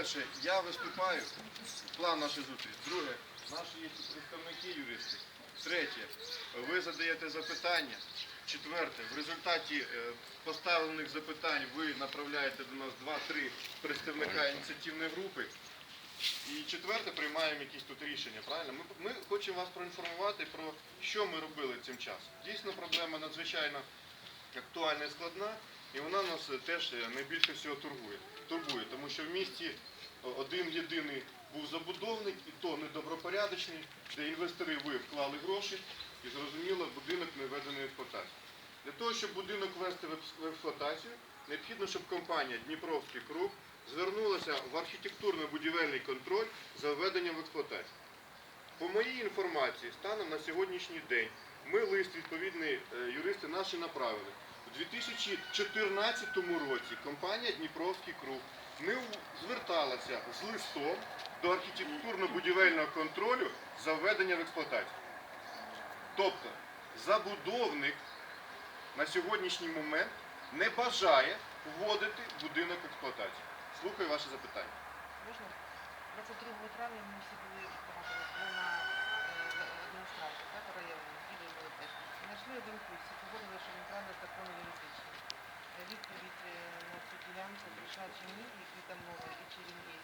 По-перше, я виступаю, план нашої зустрічі. Друге, наші є представники юристи. Третє, ви задаєте запитання. Четверте, в результаті е, поставлених запитань ви направляєте до нас два-три представника ініціативної групи. І четверте, приймаємо якісь тут рішення. Правильно? Ми, ми хочемо вас проінформувати про що ми робили цим часом. Дійсно, проблема надзвичайно актуальна і складна, і вона нас е, теж е, найбільше всього турбує. турбує тому що в місті один єдиний був забудовник, і то недобропорядочний, де інвестори ви вклали гроші, і зрозуміло, будинок не введений в експлуатацію. Для того, щоб будинок ввести в експлуатацію, необхідно, щоб компанія Дніпровський круг звернулася в архітектурно-будівельний контроль за введенням в експлуатацію. По моїй інформації, станом на сьогоднішній день, ми лист відповідний е, юристи наші направили. У 2014 році компанія Дніпровський круг не зверталася з листом до архітектурно-будівельного контролю за введення в експлуатацію. Тобто забудовник на сьогоднішній момент не бажає вводити будинок в експлуатацію. Слухаю ваше запитання. Можна? 22 травня ми всі погодили, що він правда законно юридичний. Е, Відповідь е, на цю ділянку прийшла чи ні, який там мови, і чи він є.